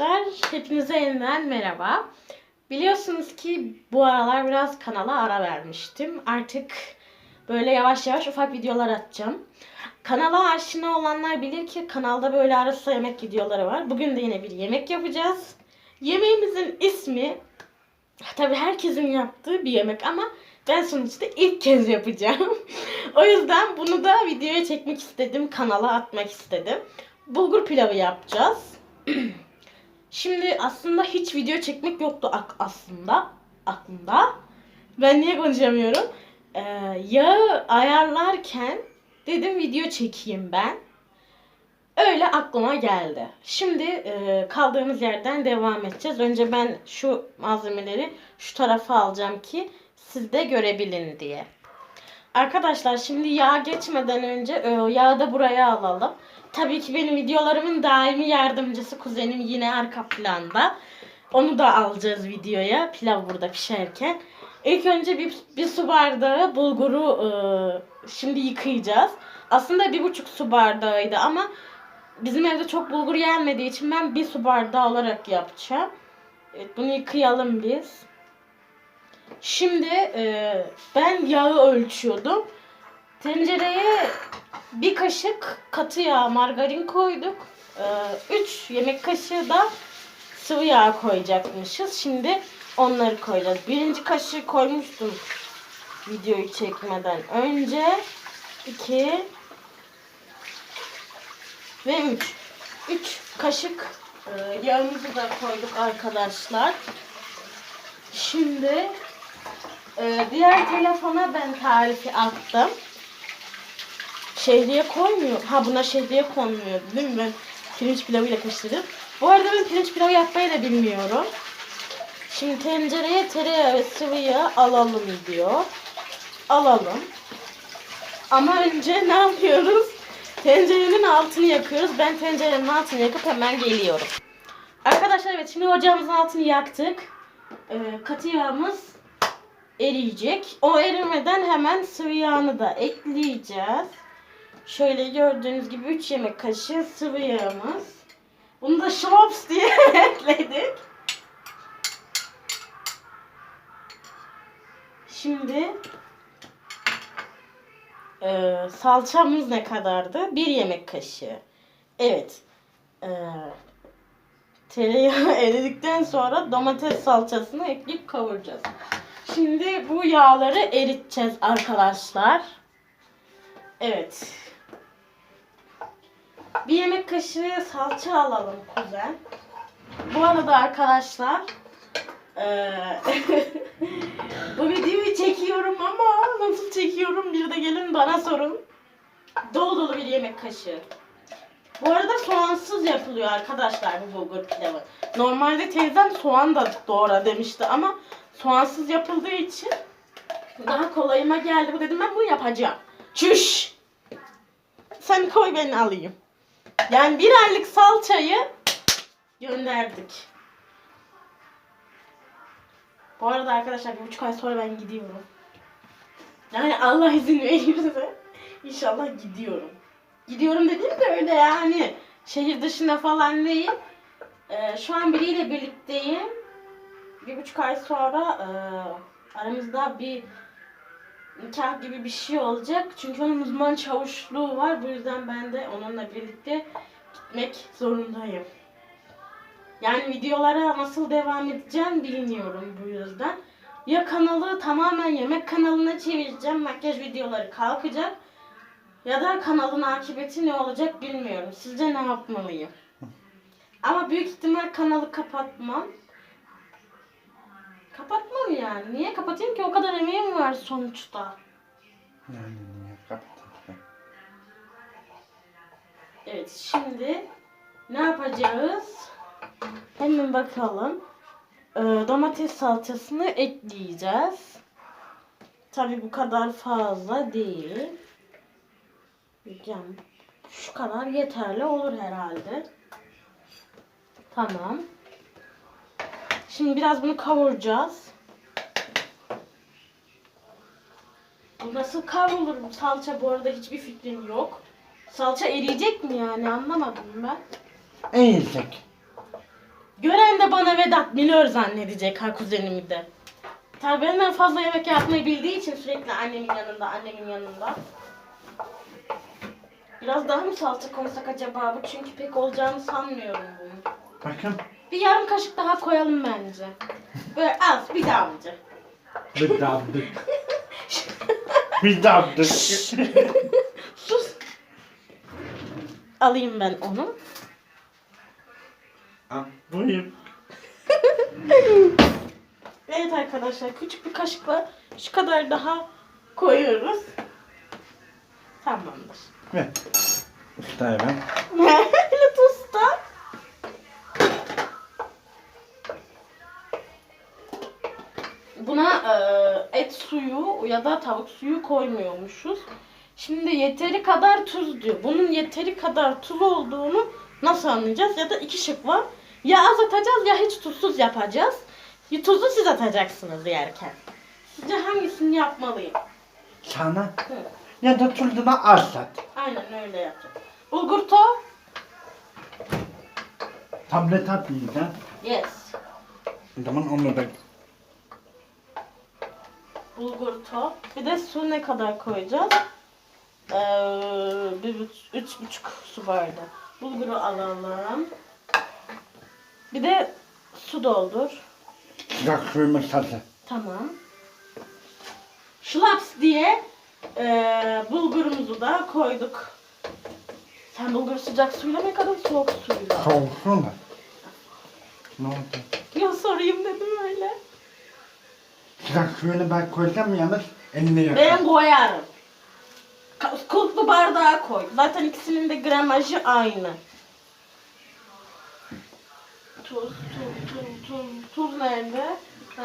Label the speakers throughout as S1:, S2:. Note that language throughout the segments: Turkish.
S1: Arkadaşlar, hepinize yeniden merhaba. Biliyorsunuz ki bu aralar biraz kanala ara vermiştim. Artık böyle yavaş yavaş ufak videolar atacağım. Kanala aşina olanlar bilir ki kanalda böyle arası yemek videoları var. Bugün de yine bir yemek yapacağız. Yemeğimizin ismi tabii herkesin yaptığı bir yemek ama ben sonuçta ilk kez yapacağım. o yüzden bunu da videoya çekmek istedim, kanala atmak istedim. Bulgur pilavı yapacağız. Şimdi aslında hiç video çekmek yoktu ak- aslında aklımda. Ben niye konuşamıyorum? Ee, yağı ayarlarken dedim video çekeyim ben. Öyle aklıma geldi. Şimdi e, kaldığımız yerden devam edeceğiz. Önce ben şu malzemeleri şu tarafa alacağım ki siz de görebilin diye. Arkadaşlar şimdi yağ geçmeden önce e, yağı da buraya alalım. Tabii ki benim videolarımın daimi yardımcısı kuzenim yine arka planda. Onu da alacağız videoya pilav burada pişerken. İlk önce bir, bir su bardağı bulguru e, şimdi yıkayacağız. Aslında bir buçuk su bardağıydı ama bizim evde çok bulgur yenmediği için ben bir su bardağı olarak yapacağım. Evet, bunu yıkayalım biz. Şimdi e, ben yağı ölçüyordum. Tencereye bir kaşık katı yağ margarin koyduk. 3 yemek kaşığı da sıvı yağ koyacakmışız. Şimdi onları koyacağız. Birinci kaşığı koymuştum videoyu çekmeden önce. 2 ve 3. 3 kaşık e, yağımızı da koyduk arkadaşlar. Şimdi e, diğer telefona ben tarifi attım. Şehriye koymuyor. Ha buna şehriye konmuyor değil mi? Ben pirinç pilavıyla karıştırdım. Bu arada ben pirinç pilavı yapmayı da bilmiyorum. Şimdi tencereye tereyağı ve sıvı yağ alalım diyor. Alalım. Ama önce ne yapıyoruz? Tencerenin altını yakıyoruz. Ben tencerenin altını yakıp hemen geliyorum. Arkadaşlar evet şimdi ocağımızın altını yaktık. Ee, katı yağımız eriyecek. O erimeden hemen sıvı yağını da ekleyeceğiz. Şöyle gördüğünüz gibi 3 yemek kaşığı sıvı yağımız. Bunu da şlops diye ekledik. Şimdi e, salçamız ne kadardı? 1 yemek kaşığı. Evet. E, tereyağı eridikten sonra domates salçasını ekleyip kavuracağız. Şimdi bu yağları eriteceğiz arkadaşlar. Evet. Bir yemek kaşığı salça alalım kuzen. Bu arada arkadaşlar eee, bu videoyu çekiyorum ama nasıl çekiyorum bir de gelin bana sorun. Dolu dolu bir yemek kaşığı. Bu arada soğansız yapılıyor arkadaşlar bu bulgur pilavı. Normalde teyzem soğan da doğra demişti ama soğansız yapıldığı için daha kolayıma geldi. Bu dedim ben bunu yapacağım. Çüş! Sen koy ben alayım. Yani bir aylık salçayı gönderdik. Bu arada arkadaşlar bir buçuk ay sonra ben gidiyorum. Yani Allah izin verirse inşallah gidiyorum. Gidiyorum dediğim de öyle yani şehir dışında falan değil. Ee, şu an biriyle birlikteyim. Bir buçuk ay sonra e, aramızda bir nikah gibi bir şey olacak. Çünkü onun uzman çavuşluğu var. Bu yüzden ben de onunla birlikte gitmek zorundayım. Yani videolara nasıl devam edeceğim bilmiyorum bu yüzden. Ya kanalı tamamen yemek kanalına çevireceğim. Makyaj videoları kalkacak. Ya da kanalın akıbeti ne olacak bilmiyorum. Sizce ne yapmalıyım? Ama büyük ihtimal kanalı kapatmam. Kapatmam yani. Niye kapatayım ki? O kadar emeğim var sonuçta.
S2: Yani niye kapatın?
S1: Evet şimdi ne yapacağız? Hemen bakalım. Ee, domates salçasını ekleyeceğiz. Tabi bu kadar fazla değil. Yani şu kadar yeterli olur herhalde. Tamam. Şimdi biraz bunu kavuracağız. Nasıl kavrulur bu salça bu arada hiçbir fikrim yok. Salça eriyecek mi yani anlamadım ben.
S2: Eğilsek.
S1: Gören de bana Vedat minör zannedecek ha kuzenimi de. Tabii benden fazla yemek yapmayı bildiği için sürekli annemin yanında, annemin yanında. Biraz daha mı salça koysak acaba bu? Çünkü pek olacağını sanmıyorum bunun.
S2: Bakın.
S1: Bir yarım kaşık daha koyalım bence. Böyle az bir damcı.
S2: Bir Bir damdık.
S1: Sus. Alayım ben onu.
S2: Al, Buyur.
S1: Evet arkadaşlar küçük bir kaşıkla şu kadar daha koyuyoruz. Tamamdır.
S2: Ver. Ustaya ver.
S1: et suyu ya da tavuk suyu koymuyormuşuz. Şimdi yeteri kadar tuz diyor. Bunun yeteri kadar tuz olduğunu nasıl anlayacağız? Ya da iki şık var. Ya az atacağız ya hiç tuzsuz yapacağız. Ya Tuzu siz atacaksınız yerken. Sizce hangisini yapmalıyım?
S2: Sana
S1: Hı.
S2: ya da tuzuna az at.
S1: Aynen öyle yapacağım. Bulgur to?
S2: Tablet atmayacağım.
S1: Yes.
S2: O zaman onu da
S1: bulgur top. Bir de su ne kadar koyacağız? Ee, bir, buç- üç buçuk su bardağı. Bulguru alalım. Bir de su doldur.
S2: sıcak suyumuz hazır.
S1: Tamam. Şlaps diye ee, bulgurumuzu da koyduk. Sen bulguru sıcak suyla mı yıkadın soğuk suyla?
S2: Soğusun da. Ne oldu?
S1: Ya sorayım dedim öyle.
S2: Sıcak suyunu ben koysam yalnız elini yakar.
S1: Ben koyarım. Kulplu bardağa koy. Zaten ikisinin de gramajı aynı. Tuz, tuz, tuz, tuz, tuz nerede? Ha.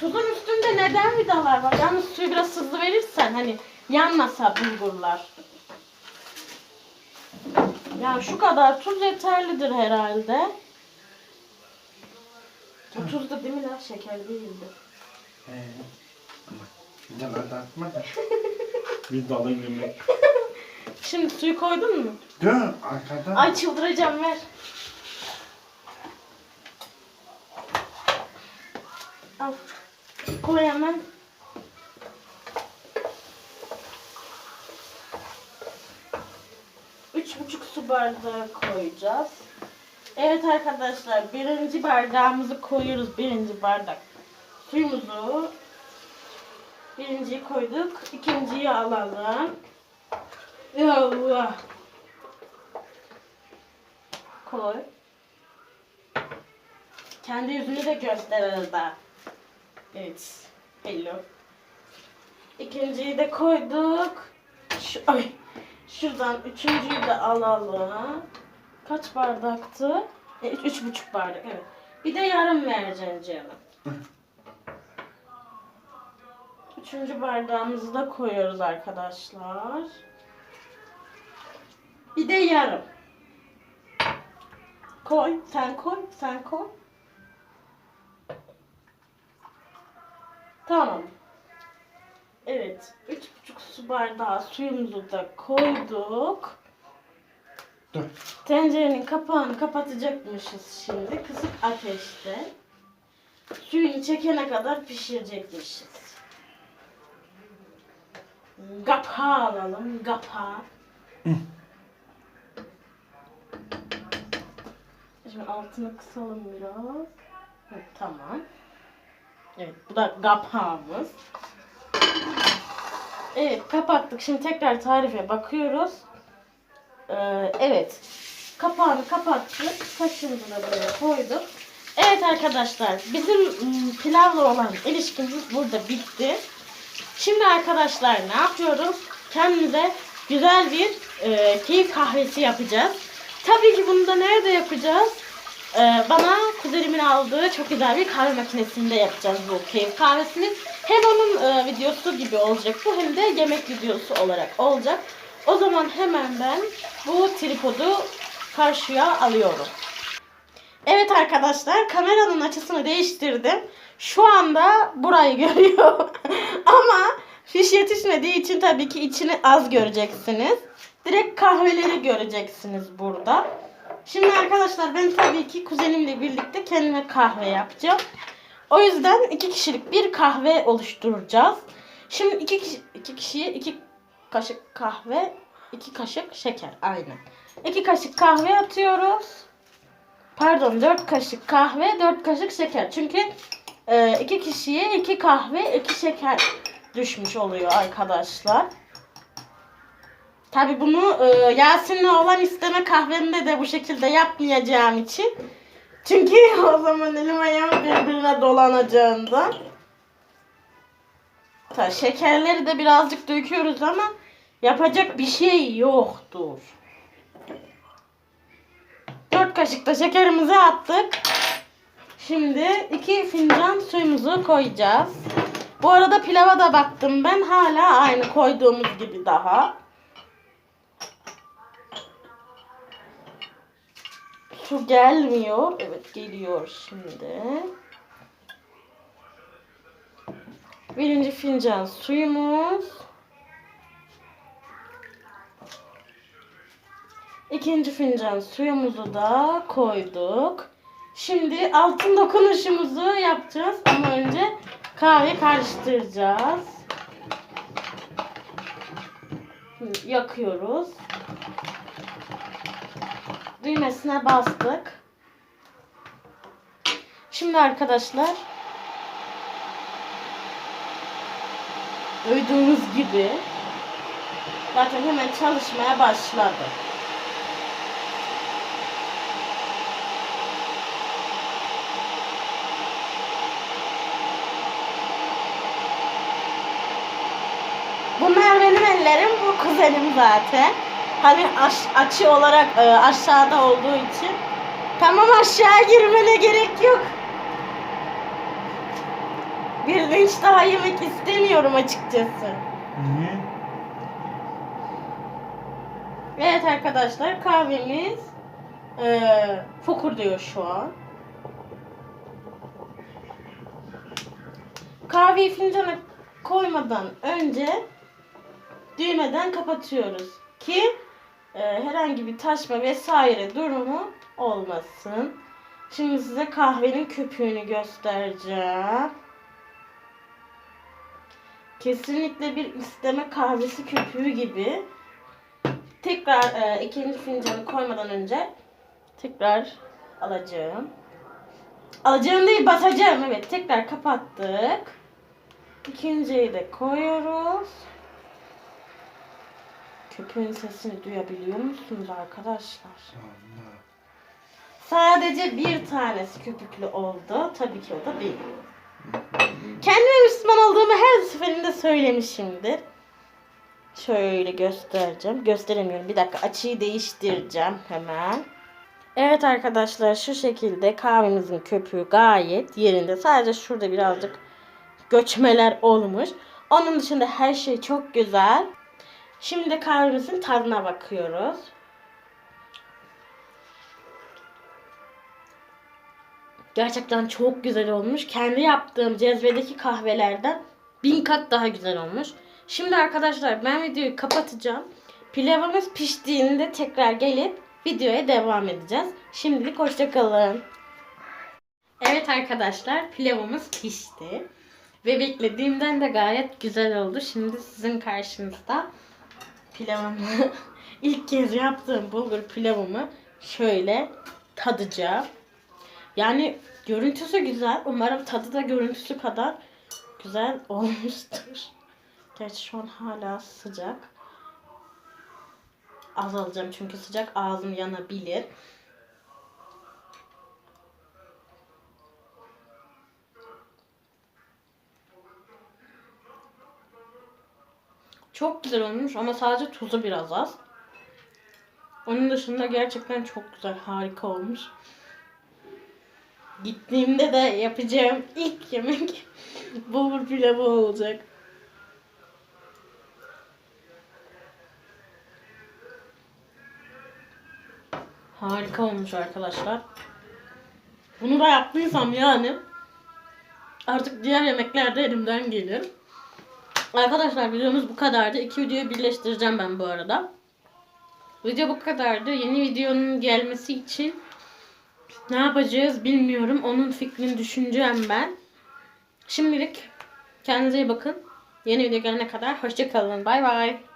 S1: Tuzun üstünde neden vidalar var? Yalnız suyu biraz hızlı verirsen hani yanmasa bulgurlar. Yani şu kadar tuz yeterlidir herhalde. Bu tuz da değil mi lan? Şeker değildi.
S2: Ee, de ben da. Bir dalı yemek.
S1: Şimdi suyu koydun mu?
S2: Dön arkadan.
S1: Ay çıldıracağım ver. Al. Koy hemen. Üç buçuk su bardağı koyacağız. Evet arkadaşlar birinci bardağımızı koyuyoruz. Birinci bardak. Suyumuzu birinciyi koyduk. ikinciyi alalım. Allah. Koy. Kendi yüzünü de göster arada. Evet. Hello. İkinciyi de koyduk. Şu, ay. Şuradan üçüncüyü de alalım. Kaç bardaktı? E, üç, üç buçuk bardak evet. Bir de yarım vereceksin canım. Üçüncü bardağımızı da koyuyoruz arkadaşlar. Bir de yarım. Koy, sen koy, sen koy. Tamam. Evet, üç buçuk su bardağı suyumuzu da koyduk.
S2: Dur.
S1: Tencerenin kapağını kapatacakmışız şimdi. Kısık ateşte. Suyunu çekene kadar pişirecekmişiz. Kapağı alalım, kapağı. Şimdi altını kısalım biraz. Hı, tamam. Evet, bu da kapağımız. Evet, kapattık. Şimdi tekrar tarife bakıyoruz. Ee, evet. Kapağını kapattık. Kaşığımızı da buraya koyduk. Evet arkadaşlar, bizim ım, pilavla olan ilişkimiz burada bitti. Şimdi arkadaşlar ne yapıyoruz? Kendimize güzel bir e, keyif kahvesi yapacağız. Tabii ki bunu da nerede yapacağız? Ee, bana kuzenimin aldığı çok güzel bir kahve makinesinde yapacağız bu keyif kahvesini. Hem onun e, videosu gibi olacak bu hem de yemek videosu olarak olacak. O zaman hemen ben bu tripodu karşıya alıyorum. Evet arkadaşlar kameranın açısını değiştirdim. Şu anda burayı görüyor. Ama fiş yetişmediği için tabii ki içini az göreceksiniz. Direkt kahveleri göreceksiniz burada. Şimdi arkadaşlar ben tabii ki kuzenimle birlikte kendime kahve yapacağım. O yüzden iki kişilik bir kahve oluşturacağız. Şimdi iki, kişi, iki kişiye iki kaşık kahve, iki kaşık şeker. Aynen. İki kaşık kahve atıyoruz. Pardon dört kaşık kahve, dört kaşık şeker. Çünkü e, iki kişiye iki kahve, iki şeker düşmüş oluyor arkadaşlar. Tabi bunu e, Yasin'le olan isteme kahvemde de bu şekilde yapmayacağım için. Çünkü o zaman elim ayağım birbirine dolanacağından. Ta, şekerleri de birazcık döküyoruz ama yapacak bir şey yoktur. 4 kaşık da şekerimizi attık. Şimdi 2 fincan suyumuzu koyacağız. Bu arada pilava da baktım ben hala aynı koyduğumuz gibi daha. Su gelmiyor. Evet geliyor şimdi. Birinci fincan suyumuz. İkinci fincan suyumuzu da koyduk. Şimdi altın dokunuşumuzu yapacağız ama önce kahve karıştıracağız. Yakıyoruz. Düğmesine bastık. Şimdi arkadaşlar duyduğunuz gibi zaten hemen çalışmaya başladı. Bunlar benim ellerim, bu kuzenim zaten. Hani aş- açı olarak e, aşağıda olduğu için. Tamam aşağı girmene gerek yok. Bir linç daha yemek istemiyorum açıkçası.
S2: Niye?
S1: Evet arkadaşlar kahvemiz e, fokur diyor şu an. Kahveyi fincana koymadan önce düğmeden kapatıyoruz ki e, herhangi bir taşma vesaire durumu olmasın. Şimdi size kahvenin köpüğünü göstereceğim. Kesinlikle bir isteme kahvesi köpüğü gibi. Tekrar e, ikinci fincanı koymadan önce tekrar alacağım. Alacağım değil basacağım evet tekrar kapattık. İkinciyi de koyuyoruz. Köpüğün sesini duyabiliyor musunuz arkadaşlar?
S2: Allah.
S1: Sadece bir tanesi köpüklü oldu. Tabii ki o da benim. Kendime Müslüman olduğumu her seferinde söylemişimdir. Şöyle göstereceğim. Gösteremiyorum. Bir dakika açıyı değiştireceğim hemen. Evet arkadaşlar şu şekilde kahvemizin köpüğü gayet yerinde. Sadece şurada birazcık göçmeler olmuş. Onun dışında her şey çok güzel. Şimdi de kahvemizin tadına bakıyoruz. Gerçekten çok güzel olmuş. Kendi yaptığım cezvedeki kahvelerden bin kat daha güzel olmuş. Şimdi arkadaşlar ben videoyu kapatacağım. Pilavımız piştiğinde tekrar gelip videoya devam edeceğiz. Şimdilik hoşçakalın. Evet arkadaşlar pilavımız pişti. Ve beklediğimden de gayet güzel oldu. Şimdi sizin karşınızda pilavımı ilk kez yaptığım bulgur pilavımı şöyle tadacağım. Yani görüntüsü güzel. Umarım tadı da görüntüsü kadar güzel olmuştur. Gerçi şu an hala sıcak. Az alacağım çünkü sıcak ağzım yanabilir. Çok güzel olmuş ama sadece tuzu biraz az. Onun dışında gerçekten çok güzel, harika olmuş. Gittiğimde de yapacağım ilk yemek bulgur pilavı olacak. Harika olmuş arkadaşlar. Bunu da yaptıysam yani artık diğer yemekler de elimden gelir. Arkadaşlar videomuz bu kadardı. İki videoyu birleştireceğim ben bu arada. Video bu kadardı. Yeni videonun gelmesi için ne yapacağız bilmiyorum. Onun fikrini düşüneceğim ben. Şimdilik kendinize iyi bakın. Yeni video gelene kadar hoşça kalın. Bay bay.